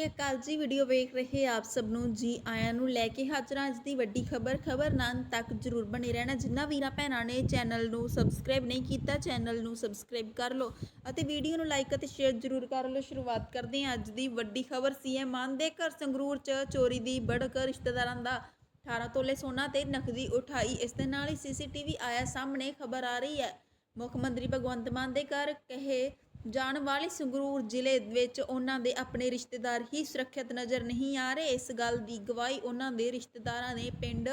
ਸ਼੍ਰੀ ਅਕਾਲ ਜੀ ਵੀਡੀਓ ਵੇਖ ਰਹੇ ਆਪ ਸਭ ਨੂੰ। ਜੀ ਆਇਆਂ ਨੂੰ ਲੈ ਕੇ ਹਾਜ਼ਰ ਅੱਜ ਦੀ ਵੱਡੀ ਖਬਰ। ਖਬਰ ਨਾਲ ਤੱਕ ਜਰੂਰ ਬਣੇ ਰਹਿਣਾ। ਜਿੰਨਾ ਵੀਰਾਂ ਭੈਣਾਂ ਨੇ ਚੈਨਲ ਨੂੰ ਸਬਸਕ੍ਰਾਈਬ ਨਹੀਂ ਕੀਤਾ, ਚੈਨਲ ਨੂੰ ਸਬਸਕ੍ਰਾਈਬ ਕਰ ਲਓ ਅਤੇ ਵੀਡੀਓ ਨੂੰ ਲਾਈਕ ਅਤੇ ਸ਼ੇਅਰ ਜਰੂਰ ਕਰ ਲਓ। ਸ਼ੁਰੂਆਤ ਕਰਦੇ ਹਾਂ ਅੱਜ ਦੀ ਵੱਡੀ ਖਬਰ। ਸੀਐਮ ਮਾਨ ਦੇ ਘਰ ਸੰਗਰੂਰ 'ਚ ਚੋਰੀ ਦੀ ਬੜਕ। ਰਿਸ਼ਤੇਦਾਰਾਂ ਦਾ 18 ਤੋਲੇ ਸੋਨਾ ਤੇ ਨਕਦੀ ਉਠਾਈ। ਇਸ ਦੇ ਨਾਲ ਹੀ ਸੀਸੀਟੀਵੀ ਆਇਆ ਸਾਹਮਣੇ। ਖਬਰ ਆ ਰਹੀ ਹੈ। ਮੁੱਖ ਮੰਤਰੀ ਭਗਵੰਤ ਮਾਨ ਦੇ ਘਰ। ਕਹੇ ਜਾਣ ਵਾਲੇ ਸੰਗਰੂਰ ਜ਼ਿਲ੍ਹੇ ਵਿੱਚ ਉਹਨਾਂ ਦੇ ਆਪਣੇ ਰਿਸ਼ਤੇਦਾਰ ਹੀ ਸੁਰੱਖਿਅਤ ਨਜ਼ਰ ਨਹੀਂ ਆ ਰਹੇ। ਇਸ ਗੱਲ ਦੀ ਗਵਾਹੀ ਉਹਨਾਂ ਦੇ ਰਿਸ਼ਤੇਦਾਰਾਂ ਨੇ ਪਿੰਡ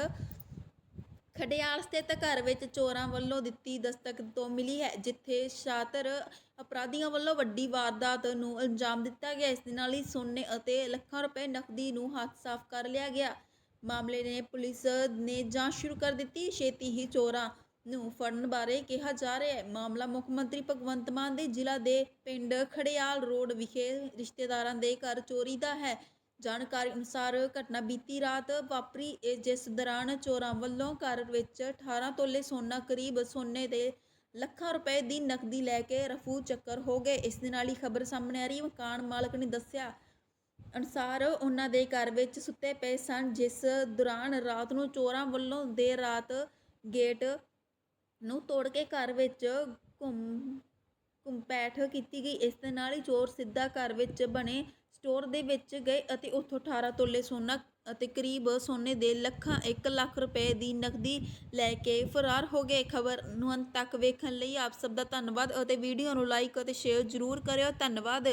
ਖਡਿਆਲ ਸਥਿਤ ਘਰ ਵਿੱਚ ਚੋਰਾਂ ਵੱਲੋਂ ਦਿੱਤੀ ਦਸਤਕ ਤੋਂ ਮਿਲੀ ਹੈ, ਜਿੱਥੇ ਸ਼ਾਤਰ ਅਪਰਾਧੀਆਂ ਵੱਲੋਂ ਵੱਡੀ ਵਾਰਦਾਤ ਨੂੰ ਅੰਜਾਮ ਦਿੱਤਾ ਗਿਆ। ਇਸ ਦੇ ਨਾਲ ਹੀ ਸੋਨੇ ਅਤੇ ਲੱਖਾਂ ਰੁਪਏ ਨਕਦੀ ਨੂੰ ਹੱਥ ਸਾਫ਼ ਕਰ ਲਿਆ ਗਿਆ। ਮਾਮਲੇ ਨੇ ਪੁਲਿਸ ਨੇ ਜਾਂਚ ਸ਼ੁਰੂ ਕਰ ਦਿੱਤੀ। ਛੇਤੀ ਹੀ ਚੋਰਾਂ ਨੂੰ ਫੜਨ ਬਾਰੇ ਕਿਹਾ ਜਾ ਰਿਹਾ ਹੈ। ਮਾਮਲਾ ਮੁੱਖ ਮੰਤਰੀ ਭਗਵੰਤ ਮਾਨ ਦੇ ਜ਼ਿਲ੍ਹਾ ਦੇ ਪਿੰਡ ਖੜਿਆਲ ਰੋਡ ਵਿਖੇ ਰਿਸ਼ਤੇਦਾਰਾਂ ਦੇ ਘਰ ਚੋਰੀ ਦਾ ਹੈ। ਜਾਣਕਾਰੀ ਅਨੁਸਾਰ ਘਟਨਾ ਬੀਤੀ ਰਾਤ ਵਾਪਰੀ। ਜਿਸ ਦੌਰਾਨ ਚੋਰਾਂ ਵੱਲੋਂ ਘਰ ਵਿੱਚ 18 ਤੋਲੇ ਸੋਨਾ, ਕਰੀਬ ਸੋਨੇ ਦੇ ਲੱਖਾਂ ਰੁਪਏ ਦੀ ਨਕਦੀ ਲੈ ਕੇ ਰਫੂ ਚੱਕਰ ਹੋ ਗਏ। ਇਸ ਦੇ ਨਾਲ ਹੀ ਖਬਰ ਸਾਹਮਣੇ ਆ ਰਹੀ ਮਕਾਨ ਮਾਲਕ ਨੇ ਦੱਸਿਆ ਅਨੁਸਾਰ ਉਹਨਾਂ ਦੇ ਘਰ ਵਿੱਚ ਸੁੱਤੇ ਪਏ ਸਨ, ਜਿਸ ਦੌਰਾਨ ਰਾਤ ਨੂੰ ਚੋਰਾਂ ਵੱਲੋਂ ਦੇਰ ਰਾਤ ਗੇਟ ਨੂੰ ਤੋੜ ਕੇ ਘਰ ਵਿੱਚ ਘੁੰਮ ਘੁੰਪੈਠ ਕੀਤੀ ਗਈ। ਇਸ ਦੇ ਨਾਲ ਹੀ ਚੋਰ ਸਿੱਧਾ ਘਰ ਵਿੱਚ ਬਣੇ ਸਟੋਰ ਦੇ ਵਿੱਚ ਗਏ ਅਤੇ ਉੱਥੋਂ 18 ਤੋਲੇ ਸੋਨਾ ਅਤੇ ਕਰੀਬ ਸੋਨੇ ਦੇ ਲੱਖਾਂ 1 ਲੱਖ ਰੁਪਏ ਦੀ ਨਕਦੀ ਲੈ ਕੇ ਫਰਾਰ ਹੋ ਗਏ। ਖਬਰ ਨੂੰ ਅੰਤ ਤੱਕ ਵੇਖਣ ਲਈ ਆਪ ਸਭ ਦਾ ਧੰਨਵਾਦ ਅਤੇ ਵੀਡੀਓ ਨੂੰ ਲਾਈਕ ਅਤੇ ਸ਼ੇਅਰ ਜ਼ਰੂਰ ਕਰਿਓ। ਧੰਨਵਾਦ।